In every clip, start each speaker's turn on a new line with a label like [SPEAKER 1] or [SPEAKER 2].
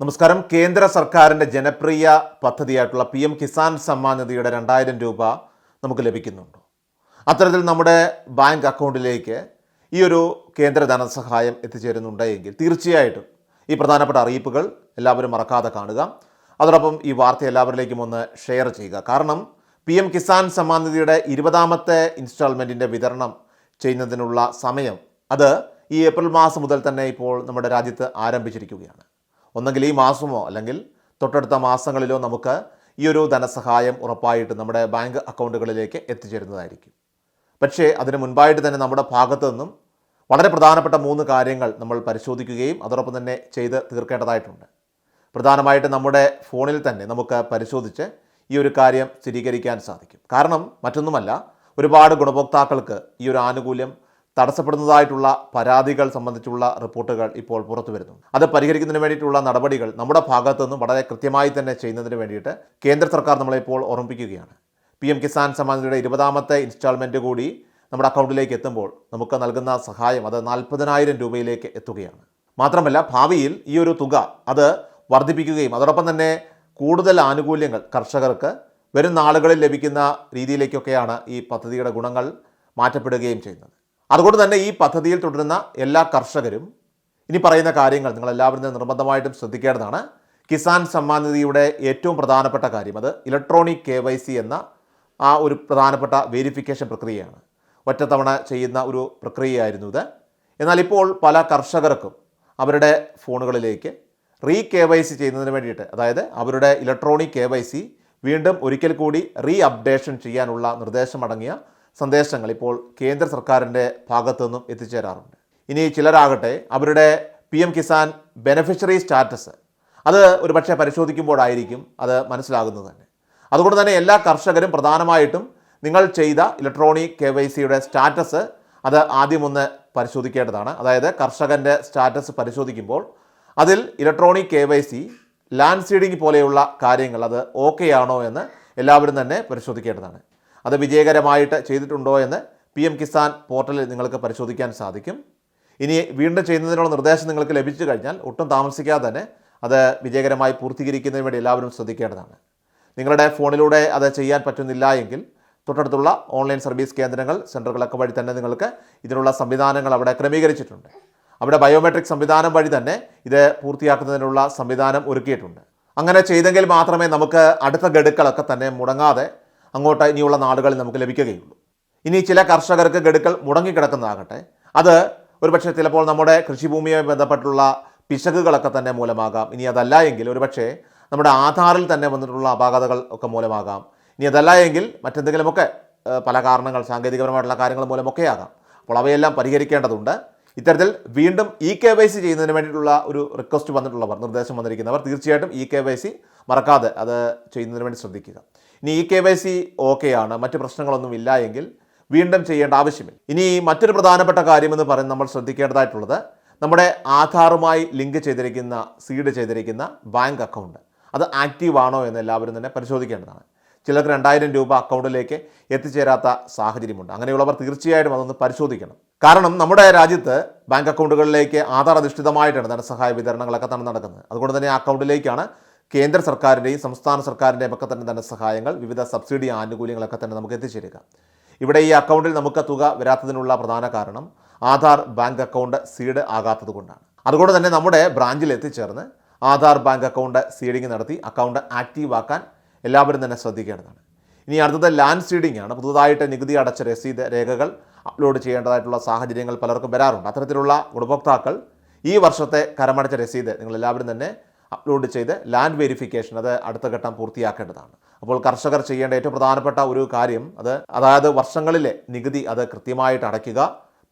[SPEAKER 1] നമസ്കാരം. കേന്ദ്ര സർക്കാരിന്റെ ജനപ്രിയ പദ്ധതിയായിട്ടുള്ള പി എം കിസാൻ സമ്മാൻ നിധിയുടെ രണ്ടായിരം രൂപ നമുക്ക് ലഭിക്കുന്നുണ്ട്. അത്തരത്തിൽ നമ്മുടെ ബാങ്ക് അക്കൗണ്ടിലേക്ക് ഈ ഒരു കേന്ദ്ര ധനസഹായം എത്തിച്ചേരുന്നുണ്ടെങ്കിൽ തീർച്ചയായിട്ടും ഈ പ്രധാനപ്പെട്ട അറിയിപ്പുകൾ എല്ലാവരും മറക്കാതെ കാണുക. അതോടൊപ്പം ഈ വാർത്ത എല്ലാവരിലേക്കും ഒന്ന് ഷെയർ ചെയ്യുക. കാരണം പി എം കിസാൻ സമ്മാൻ നിധിയുടെ ഇരുപതാമത്തെ ഇൻസ്റ്റാൾമെന്റിന്റെ വിതരണം ചെയ്യുന്നതിനുള്ള സമയം അത് ഈ ഏപ്രിൽ മാസം മുതൽ തന്നെ ഇപ്പോൾ നമ്മുടെ രാജ്യത്ത് ആരംഭിച്ചിരിക്കുകയാണ്. ഒന്നെങ്കിൽ ഈ മാസമോ അല്ലെങ്കിൽ തൊട്ടടുത്ത മാസങ്ങളിലോ നമുക്ക് ഈ ഒരു ധനസഹായം ഉറപ്പായിട്ട് നമ്മുടെ ബാങ്ക് അക്കൗണ്ടുകളിലേക്ക് എത്തിച്ചേരുന്നതായിരിക്കും. പക്ഷേ അതിന് മുൻപായിട്ട് തന്നെ നമ്മുടെ ഭാഗത്തു നിന്നും വളരെ പ്രധാനപ്പെട്ട മൂന്ന് കാര്യങ്ങൾ നമ്മൾ പരിശോധിക്കുകയും അതോടൊപ്പം തന്നെ ചെയ്ത് തീർക്കേണ്ടതായിട്ടുണ്ട്. പ്രധാനമായിട്ട് നമ്മുടെ ഫോണിൽ തന്നെ നമുക്ക് പരിശോധിച്ച് ഈ ഒരു കാര്യം സ്ഥിരീകരിക്കാൻ സാധിക്കും. കാരണം മറ്റൊന്നുമല്ല ഒരുപാട് ഗുണഭോക്താക്കൾക്ക് ഈ ഒരു ആനുകൂല്യം തടസ്സപ്പെടുന്നതായിട്ടുള്ള പരാതികൾ സംബന്ധിച്ചുള്ള റിപ്പോർട്ടുകൾ ഇപ്പോൾ പുറത്തു വരുന്നു. അത് പരിഹരിക്കുന്നതിന് വേണ്ടിയിട്ടുള്ള നടപടികൾ നമ്മുടെ ഭാഗത്തു നിന്നും വളരെ കൃത്യമായി തന്നെ ചെയ്യുന്നതിന് വേണ്ടിയിട്ട് കേന്ദ്ര സർക്കാർ നമ്മളെ ഇപ്പോൾ ഓർമ്മിപ്പിക്കുകയാണ്. പി എം കിസാൻ സമ്മാൻ നിധിയുടെ ഇരുപതാമത്തെ ഇൻസ്റ്റാൾമെന്റ് കൂടി നമ്മുടെ അക്കൗണ്ടിലേക്ക് എത്തുമ്പോൾ നമുക്ക് നൽകുന്ന സഹായം അത് നാൽപ്പതിനായിരം രൂപയിലേക്ക് എത്തുകയാണ്. മാത്രമല്ല ഭാവിയിൽ ഈ ഒരു തുക അത് വർദ്ധിപ്പിക്കുകയും അതോടൊപ്പം തന്നെ കൂടുതൽ ആനുകൂല്യങ്ങൾ കർഷകർക്ക് വരും നാളുകളിൽ ലഭിക്കുന്ന രീതിയിലേക്കൊക്കെയാണ് ഈ പദ്ധതിയുടെ ഗുണങ്ങൾ മാറ്റപ്പെടുകയും ചെയ്യുന്നത്. അതുകൊണ്ട് തന്നെ ഈ പദ്ധതിയിൽ തുടരുന്ന എല്ലാ കർഷകരും ഇനി പറയുന്ന കാര്യങ്ങൾ നിങ്ങൾ എല്ലാവരും നിർബന്ധമായിട്ടും ശ്രദ്ധിക്കേണ്ടതാണ്. കിസാൻ സമ്മാൻ നിധിയുടെ ഏറ്റവും പ്രധാനപ്പെട്ട കാര്യം അത് ഇലക്ട്രോണിക് കെ എന്ന ആ ഒരു പ്രധാനപ്പെട്ട വെരിഫിക്കേഷൻ പ്രക്രിയയാണ്. ഒറ്റത്തവണ ചെയ്യുന്ന ഒരു പ്രക്രിയയായിരുന്നു ഇത്. എന്നാൽ ഇപ്പോൾ പല കർഷകർക്കും അവരുടെ ഫോണുകളിലേക്ക് റീ കെ വൈ സി ചെയ്യുന്നതിന് വേണ്ടിയിട്ട് അതായത് അവരുടെ ഇലക്ട്രോണിക് കെ വൈ സി വീണ്ടും ഒരിക്കൽ കൂടി റീ അപ്ഡേഷൻ ചെയ്യാനുള്ള നിർദ്ദേശമടങ്ങിയ സന്ദേശങ്ങൾ ഇപ്പോൾ കേന്ദ്ര സർക്കാരിന്റെ ഭാഗത്തു നിന്നും എത്തിച്ചേരാറുണ്ട്. ഇനി ചിലരാകട്ടെ അവരുടെ P M Kisan beneficiary status. അത് ഒരു പക്ഷേ പരിശോധിക്കുമ്പോഴായിരിക്കും അത് മനസ്സിലാകുന്നത് തന്നെ. അതുകൊണ്ട് തന്നെ എല്ലാ കർഷകരും പ്രധാനമായിട്ടും നിങ്ങൾ ചെയ്ത ഇലക്ട്രോണിക് കെ വൈ സിയുടെ സ്റ്റാറ്റസ് അത് ആദ്യം ഒന്ന് പരിശോധിക്കേണ്ടതാണ്. അതായത് കർഷകന്റെ സ്റ്റാറ്റസ് പരിശോധിക്കുമ്പോൾ അതിൽ electronic K Y C land seeding പോലെയുള്ള കാര്യങ്ങൾ അത് ഓക്കെ ആണോ എന്ന് എല്ലാവരും തന്നെ പരിശോധിക്കേണ്ടതാണ്. അത് വിജയകരമായിട്ട് ചെയ്തിട്ടുണ്ടോ എന്ന് പി എം കിസാൻ പോർട്ടലിൽ നിങ്ങൾക്ക് പരിശോധിക്കാൻ സാധിക്കും. ഇനി വീണ്ടും ചെയ്യുന്നതിനുള്ള നിർദ്ദേശം നിങ്ങൾക്ക് ലഭിച്ചു കഴിഞ്ഞാൽ ഒട്ടും താമസിക്കാതെ തന്നെ അത് വിജയകരമായി പൂർത്തീകരിക്കുന്നതിന് വേണ്ടി എല്ലാവരും ശ്രദ്ധിക്കേണ്ടതാണ്. നിങ്ങളുടെ ഫോണിലൂടെ അത് ചെയ്യാൻ പറ്റുന്നില്ല എങ്കിൽ തൊട്ടടുത്തുള്ള ഓൺലൈൻ സർവീസ് കേന്ദ്രങ്ങൾ സെന്ററുകളൊക്കെ വഴി തന്നെ നിങ്ങൾക്ക് ഇതിനുള്ള സംവിധാനങ്ങൾ അവിടെ ക്രമീകരിച്ചിട്ടുണ്ട്. അവിടെ ബയോമെട്രിക് സംവിധാനം വഴി തന്നെ ഇത് പൂർത്തിയാക്കുന്നതിനുള്ള സംവിധാനം ഒരുക്കിയിട്ടുണ്ട്. അങ്ങനെ ചെയ്തെങ്കിൽ മാത്രമേ നമുക്ക് അടുത്ത ഗഡുക്കളൊക്കെ തന്നെ മുടങ്ങാതെ അങ്ങോട്ട് ഇനിയുള്ള നാടുകളിൽ നമുക്ക് ലഭിക്കുകയുള്ളൂ. ഇനി ചില കർഷകർക്ക് ഗഡുക്കൾ മുടങ്ങിക്കിടക്കുന്നതാകട്ടെ അത് ഒരുപക്ഷെ ചിലപ്പോൾ നമ്മുടെ കൃഷിഭൂമിയുമായി ബന്ധപ്പെട്ടുള്ള പിശകുകളൊക്കെ തന്നെ മൂലമാകാം. ഇനി അതല്ല എങ്കിൽ ഒരുപക്ഷെ നമ്മുടെ ആധാറിൽ തന്നെ വന്നിട്ടുള്ള അപാകതകൾ ഒക്കെ മൂലമാകാം. ഇനി അതല്ല എങ്കിൽ മറ്റെന്തെങ്കിലുമൊക്കെ പല കാരണങ്ങൾ സാങ്കേതികപരമായിട്ടുള്ള കാര്യങ്ങൾ മൂലമൊക്കെ ആകാം അപ്പോൾ അവയെല്ലാം പരിഹരിക്കേണ്ടതുണ്ട്. ഇത്തരത്തിൽ വീണ്ടും ഇ കെ വൈ സി ചെയ്യുന്നതിന് വേണ്ടിയിട്ടുള്ള ഒരു റിക്വസ്റ്റ് വന്നിട്ടുള്ളവർ നിർദ്ദേശം വന്നിരിക്കുന്നവർ തീർച്ചയായിട്ടും ഇ കെ വൈ സി മറക്കാതെ അത് ചെയ്യുന്നതിന് വേണ്ടി ശ്രദ്ധിക്കുക. ഇനി ഇ കെ വൈ സി ഓക്കെയാണ് മറ്റ് പ്രശ്നങ്ങളൊന്നും ഇല്ല എങ്കിൽ വീണ്ടും ചെയ്യേണ്ട ആവശ്യമില്ല. ഇനി മറ്റൊരു പ്രധാനപ്പെട്ട കാര്യമെന്ന് പറയുന്നത് നമ്മൾ ശ്രദ്ധിക്കേണ്ടതായിട്ടുള്ളത് നമ്മുടെ ആധാറുമായി ലിങ്ക് ചെയ്തിരിക്കുന്ന സീഡ് ചെയ്തിരിക്കുന്ന ബാങ്ക് അക്കൗണ്ട്. അത് ആക്റ്റീവ് ആണോ എന്ന് എല്ലാവരും തന്നെ പരിശോധിക്കേണ്ടതാണ്. ചിലർക്ക് രണ്ടായിരം രൂപ അക്കൗണ്ടിലേക്ക് എത്തിച്ചേരാത്ത സാഹചര്യമുണ്ട്. അങ്ങനെയുള്ളവർ തീർച്ചയായിട്ടും അതൊന്ന് പരിശോധിക്കണം. കാരണം നമ്മുടെ രാജ്യത്ത് ബാങ്ക് അക്കൗണ്ടുകളിലേക്ക് ആധാർ അധിഷ്ഠിതമായിട്ടാണ് ധനസഹായ വിതരണങ്ങളൊക്കെ തന്നെ നടക്കുന്നത്. അതുകൊണ്ട് തന്നെ അക്കൗണ്ടിലേക്കാണ് കേന്ദ്ര സർക്കാരിന്റെയും സംസ്ഥാന സർക്കാരിന്റെയും ഒക്കെ തന്നെ ധനസഹായങ്ങൾ വിവിധ സബ്സിഡി ആനുകൂല്യങ്ങളൊക്കെ തന്നെ നമുക്ക് എത്തിച്ചേരുക. ഇവിടെ ഈ അക്കൗണ്ടിൽ നമുക്ക് തുക വരാത്തതിനുള്ള പ്രധാന കാരണം ആധാർ ബാങ്ക് അക്കൗണ്ട് സീഡ് ആകാത്തത് കൊണ്ടാണ്. അതുകൊണ്ട് തന്നെ നമ്മുടെ ബ്രാഞ്ചിൽ എത്തിച്ചേർന്ന് ആധാർ ബാങ്ക് അക്കൗണ്ട് സീഡിംഗ് നടത്തി അക്കൗണ്ട് ആക്റ്റീവ് ആക്കാൻ എല്ലാവരും തന്നെ ശ്രദ്ധിക്കേണ്ടതാണ്. ഇനി അടുത്തത് ലാൻഡ് സീഡിംഗ് ആണ്. പുതുതായിട്ട് നികുതി അടച്ച രസീത് രേഖകൾ അപ്ലോഡ് ചെയ്യേണ്ടതായിട്ടുള്ള സാഹചര്യങ്ങൾ പലർക്കും വരാറുണ്ട്. അത്തരത്തിലുള്ള ഗുണഭോക്താക്കൾ ഈ വർഷത്തെ കരമടച്ച രസീത് നിങ്ങൾ എല്ലാവരും തന്നെ അപ്ലോഡ് ചെയ്ത് ലാൻഡ് വെരിഫിക്കേഷൻ അത് അടുത്ത ഘട്ടം പൂർത്തിയാക്കേണ്ടതാണ്. അപ്പോൾ കർഷകർ ചെയ്യേണ്ട ഏറ്റവും പ്രധാനപ്പെട്ട ഒരു കാര്യം അത് അതായത് വർഷങ്ങളിലെ നികുതി അത് കൃത്യമായിട്ട് അടയ്ക്കുക.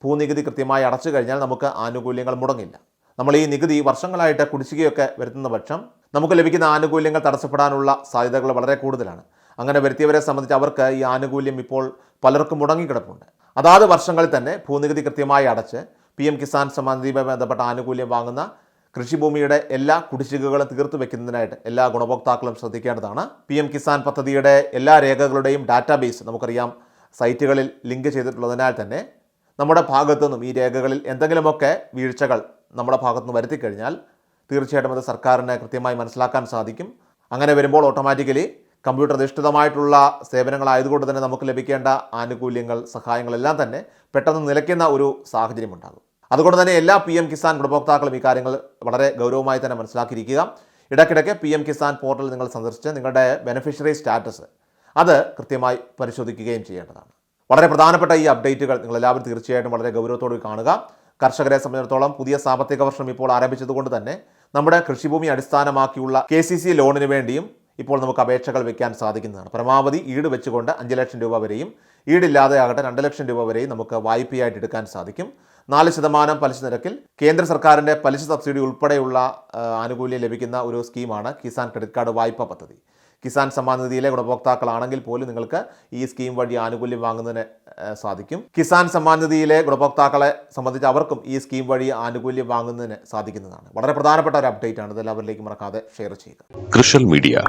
[SPEAKER 1] ഭൂനികുതി കൃത്യമായി അടച്ചു കഴിഞ്ഞാൽ നമുക്ക് ആനുകൂല്യങ്ങൾ മുടങ്ങില്ല. നമ്മൾ ഈ നികുതി വർഷങ്ങളായിട്ട് കുടിശ്ശികയൊക്കെ വരുത്തുന്ന പക്ഷം നമുക്ക് ലഭിക്കുന്ന ആനുകൂല്യങ്ങൾ തടസ്സപ്പെടാനുള്ള സാധ്യതകൾ വളരെ കൂടുതലാണ്. അങ്ങനെ വരുത്തിയവരെ സംബന്ധിച്ച് അവർക്ക് ഈ ആനുകൂല്യം ഇപ്പോൾ പലർക്കും മുടങ്ങിക്കിടപ്പുണ്ട്. അതാത് വർഷങ്ങളിൽ തന്നെ ഭൂനികുതി കൃത്യമായി അടച്ച് പി എം കിസാൻ സമ്മാൻ ബന്ധപ്പെട്ട ആനുകൂല്യം വാങ്ങുന്ന കൃഷിഭൂമിയുടെ എല്ലാ കുടിശ്ശികകളും തീർത്തു വെക്കുന്നതിനായിട്ട് എല്ലാ ഗുണഭോക്താക്കളും ശ്രദ്ധിക്കേണ്ടതാണ്. പി എം കിസാൻ പദ്ധതിയുടെ എല്ലാ രേഖകളുടെയും ഡാറ്റാബേസ് നമുക്കറിയാം. സൈറ്റുകളിൽ ലിങ്ക് ചെയ്തിട്ടുള്ളതിനാൽ തന്നെ നമ്മുടെ ഭാഗത്തു നിന്നും ഈ രേഖകളിൽ എന്തെങ്കിലുമൊക്കെ വീഴ്ചകൾ നമ്മുടെ ഭാഗത്തുനിന്ന് വരുത്തി കഴിഞ്ഞാൽ തീർച്ചയായിട്ടും അത് സർക്കാരിന് കൃത്യമായി മനസ്സിലാക്കാൻ സാധിക്കും. അങ്ങനെ വരുമ്പോൾ ഓട്ടോമാറ്റിക്കലി കമ്പ്യൂട്ടർ അധിഷ്ഠിതമായിട്ടുള്ള സേവനങ്ങളായതുകൊണ്ട് തന്നെ നമുക്ക് ലഭിക്കേണ്ട ആനുകൂല്യങ്ങൾ സഹായങ്ങളെല്ലാം തന്നെ പെട്ടെന്ന് നിലയ്ക്കുന്ന ഒരു സാഹചര്യം ഉണ്ടാകും അതുകൊണ്ട് തന്നെ എല്ലാ പി എം കിസാൻ ഗുണഭോക്താക്കളും ഈ കാര്യങ്ങൾ വളരെ ഗൗരവമായി തന്നെ മനസ്സിലാക്കിയിരിക്കുക. ഇടയ്ക്കിടയ്ക്ക് പി എം കിസാൻ പോർട്ടൽ നിങ്ങൾ സന്ദർശിച്ച് നിങ്ങളുടെ ബെനിഫിഷ്യറി സ്റ്റാറ്റസ് അത് കൃത്യമായി പരിശോധിക്കുകയും ചെയ്യേണ്ടതാണ്. വളരെ പ്രധാനപ്പെട്ട ഈ അപ്ഡേറ്റുകൾ നിങ്ങൾ എല്ലാവരും തീർച്ചയായിട്ടും വളരെ ഗൗരവത്തോടെ കാണുക. കർഷകരെ സംബന്ധിച്ചിടത്തോളം പുതിയ സാമ്പത്തിക വർഷം ഇപ്പോൾ ആരംഭിച്ചതുകൊണ്ട് തന്നെ നമ്മുടെ കൃഷിഭൂമി അടിസ്ഥാനമാക്കിയുള്ള കെ സി സി ലോണിന് വേണ്ടിയും ഇപ്പോൾ നമുക്ക് അപേക്ഷകൾ വെക്കാൻ സാധിക്കുന്നതാണ്. പരമാവധി ഈട് വെച്ചുകൊണ്ട് അഞ്ച് ലക്ഷം രൂപ വരെയും ഈടില്ലാതെ ആകട്ടെ രണ്ട് ലക്ഷം രൂപ വരെയും നമുക്ക് വായ്പയായിട്ട് എടുക്കാൻ സാധിക്കും. നാല് ശതമാനം പലിശ നിരക്കിൽ കേന്ദ്ര സർക്കാരിന്റെ പലിശ സബ്സിഡി ഉൾപ്പെടെയുള്ള ആനുകൂല്യം ലഭിക്കുന്ന ഒരു സ്കീമാണ് കിസാൻ ക്രെഡിറ്റ് കാർഡ് വായ്പ പദ്ധതി. കിസാൻ സമ്മാൻ നിധിയിലെ ഗുണഭോക്താക്കളാണെങ്കിൽ പോലും നിങ്ങൾക്ക് ഈ സ്കീം വഴി ആനുകൂല്യം വാങ്ങുന്നതിന് സാധിക്കും. കിസാൻ സമ്മാൻ നിധിയിലെ ഗുണഭോക്താക്കളെ സംബന്ധിച്ച് അവർക്കും ഈ സ്കീം വഴി ആനുകൂല്യം വാങ്ങുന്നതിന് സാധിക്കുന്നതാണ്. വളരെ പ്രധാനപ്പെട്ട ഒരു അപ്ഡേറ്റ് ആണ്. ഇത് എല്ലാവരിലേക്കും മറക്കാതെ ഷെയർ ചെയ്യുക.
[SPEAKER 2] Social media.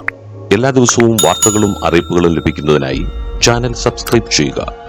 [SPEAKER 2] എല്ലാ ദിവസവും വാർത്തകളും അറിയിപ്പുകളും ലഭിക്കുന്നതിനായി ചാനൽ സബ്സ്ക്രൈബ് ചെയ്യുക.